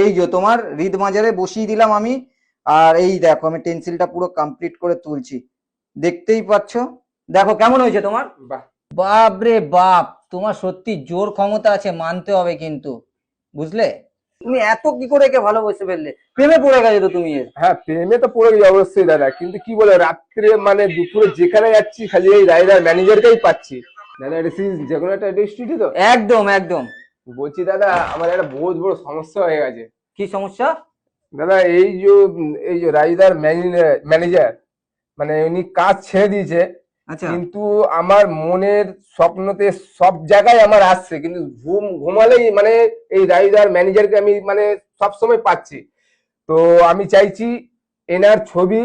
এই যে তোমার হৃদ মাজারে বসিয়ে দিলাম আমি আর এই দেখো আমি টেন্সিলটা পুরো কমপ্লিট করে তুলছি। দেখতেই পাচ্ছ? দেখো কেমন হয়েছে তোমার? বাপ রে বাপ তোমার সত্যি জোর ক্ষমতা আছে মানতে হবে কিন্তু। বুঝলে? তুমি এত কি করে একে ভালোবেসে ফেললে? প্রেমে পড়ে গেছো তো তুমি হ্যাঁ প্রেমে তো পড়ে গেছি অবশ্যই দাদা কিন্তু কি বলে রাত্রে মানে দুপুরে যেখানে যাচ্ছি খালি এই রাইডার ম্যানেজারকেই পাচ্ছি। দাদা এটা যে কোনো একটা স্টুডিও তো? একদম একদম। বলছি দাদা আমার একটা বহুত বড় সমস্যা হয়ে গেছে। কি সমস্যা? দাদা এই যে এই যে রাইডার ম্যানেজার মানে উনি কাজ ছেড়ে দিয়েছে আচ্ছা। কিন্তু আমার মনের স্বপ্নতে সব জায়গায় আমার আসছে কিন্তু ঘুম ঘুমালেই মানে এই রাইডার ম্যানেজারকে আমি মানে সব সময় পাচ্ছি। তো আমি চাইছি এনার ছবি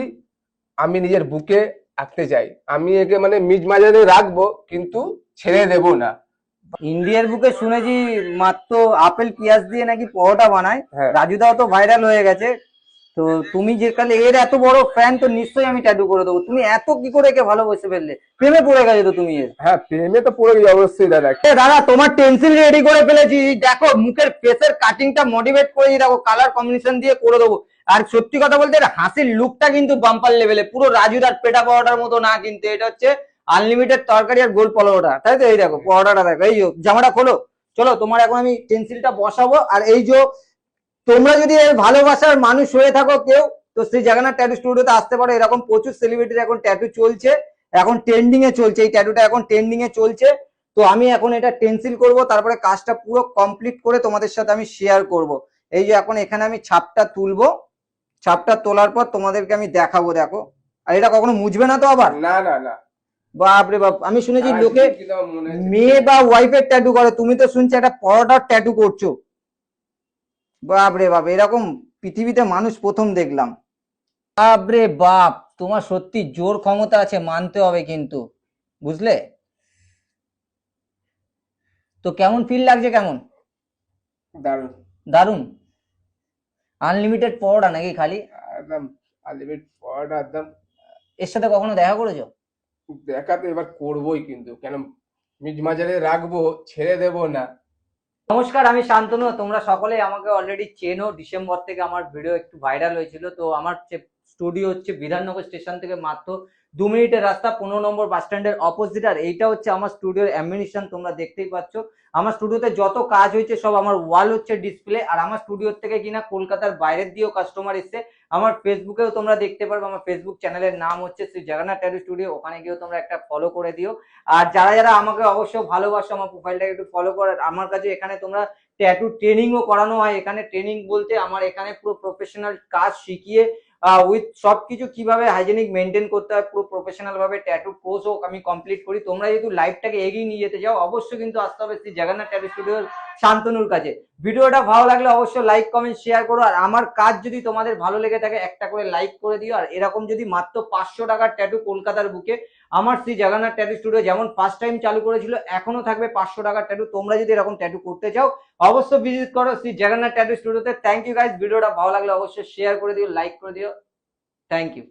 আমি নিজের বুকে আঁকতে চাই। আমি একে মানে মিজ মাজারে রাখব কিন্তু ছেড়ে দেব না। ইন্ডিয়ার বুকে শুনেছি মাত্র আপেল পেঁয়াজ দিয়ে নাকি পরোটা বানায়। হ্যাঁ। রাজুদাও তো ভাইরাল হয়ে গেছে। তো তুমি যে কালে এর এত বড় ফ্যান তো নিশ্চয়ই আমি ট্যাটু করে দেবো। তুমি এত কি করে একে ভালোবেসে ফেললে? প্রেমে পড়ে গেছো তো তুমি এর। হ্যাঁ প্রেমে তো পড়ে গেছি অবশ্যই দাদা। দাদা তোমার টেন্সিল রেডি করে ফেলেছি। দেখো মুখের ফেসের কাটিংটা মোটিভেট করেছি। দেখো কালার কম্বিনেশন দিয়ে করে দেবো। আর সত্যি কথা বলতে এর হাসির লুকটা কিন্তু বাম্পার লেভেলে পুরো রাজুদার পেটা পাওয়াটার মতো না কিন্তু এটা হচ্ছে আনলিমিটেড তরকারি আর গোল পরোটা তাই তো? এই দেখো, পরোটাটা দেখো। এই জামাটা খোলো। চলো, তোমার এখন আমি টেন্সিলটা বসাবো। আর এই যে, তোমরা যদি ভালোবাসার মানুষ হয়ে থাকো কেউ, তো সেই জায়গানা ট্যাটু স্টুডিওতে আসতে পারো। এরকম প্রচুর সেলিব্রিটির এখন ট্যাটু চলছে। এখন ট্রেন্ডিং এ চলছে। এই ট্যাটুটা এখন ট্রেন্ডিং এ চলছে। তো আমি এখন এটা টেন্সিল করব। তারপরে কাজটা পুরো কমপ্লিট করে তোমাদের সাথে আমি শেয়ার করব। এই যে, এখন এখানে আমি ছাপটা তুলবো। ছাপটা তোলার পর তোমাদেরকে আমি দেখাবো, দেখো। আর এটা কখনো মুছবে না তো আবার? না না না। বাপরে বাপ আমি শুনেছি লোকে মেয়ে বা ওয়াইফের ট্যাটু করে তুমি তো শুনছি একটা পরোটার ট্যাটু করছ। বাপরে বাপ এরকম পৃথিবীতে মানুষ প্রথম দেখলাম। বাপরে বাপ তোমার সত্যি জোর ক্ষমতা আছে মানতে হবে কিন্তু বুঝলে? তো কেমন ফিল লাগছে কেমন? দারুণ। দারুণ আনলিমিটেড পরোটা নাকি খালি? একদম আনলিমিটেড পরোটা একদম। এর সাথে কখনো দেখা করেছ? দেখা তো এবার করবোই কিন্তু, কেন মাজারে রাখব, ছেড়ে দেব না। নমস্কার, আমি শান্তনু, তোমরা সকলে আমাকে অলরেডি চেনো। ডিসেম্বর থেকে আমার ভিডিও একটু ভাইরাল হয়েছিল, তো আমার স্টুডিও হচ্ছে বিধাননগর স্টেশন থেকে মাত্র দু মিনিটের রাস্তা, পনেরো নম্বর বাস স্ট্যান্ডের অপোজিট আর এইটা হচ্ছে আমার স্টুডিওর অ্যামিনিশন তোমরা দেখতেই পাচ্ছ। আমার স্টুডিওতে যত কাজ হয়েছে, সব আমার ওয়াল হচ্ছে ডিসপ্লে আর আমার স্টুডিওর থেকে কিনা কলকাতার বাইরের দিয়েও কাস্টমার এসছে। আমার ফেসবুকেও তোমরা দেখতে পারবে, আমার ফেসবুক চ্যানেলের নাম হচ্ছে শ্রী জগন্নাথ ট্যাটু স্টুডিও ওখানে গিয়েও তোমরা একটা ফলো করে দিও। আর যারা যারা আমাকে অবশ্যই ভালোবাসো, আমার প্রোফাইলটাকে একটু ফলো করে। আমার কাছে এখানে তোমরা ট্যাটু ট্রেনিংও করানো হয়। এখানে ট্রেনিং বলতে আমার এখানে পুরো প্রফেশনাল কাজ শিখিয়ে উইথ সব কিছু কীভাবে হাইজেনিক মেনটেন করতে হয়, পুরো প্রফেশনাল ভাবে ট্যাটু কোর্স কোর্সও আমি কমপ্লিট করি। তোমরা যেহেতু লাইফটাকে এগিয়ে নিয়ে যেতে চাও, অবশ্যই কিন্তু আসতে হবে শ্রী জগন্নাথ ট্যাটু স্টুডিওর শান্তনুর কাছে ভিডিওটা ভালো লাগলে অবশ্যই লাইক কমেন্ট শেয়ার করো। আর আমার কাজ যদি তোমাদের ভালো লেগে থাকে, একটা করে লাইক করে দিও। আর এরকম যদি মাত্র পাঁচশো টাকার ট্যাটু কলকাতার বুকে আমার শ্রী জগন্নাথ ট্যাটু স্টুডিও যেমন ফার্স্ট টাইম চালু করেছিল, এখনও থাকবে পাঁচশো টাকার ট্যাটু তোমরা যদি এরকম ট্যাটু করতে চাও, অবশ্যই ভিজিট করো শ্রী জগন্নাথ ট্যাটু স্টুডিওতে থ্যাংক ইউ গাইজ ভিডিওটা ভালো লাগলে অবশ্যই শেয়ার করে দিও লাইক করে দিও। Thank you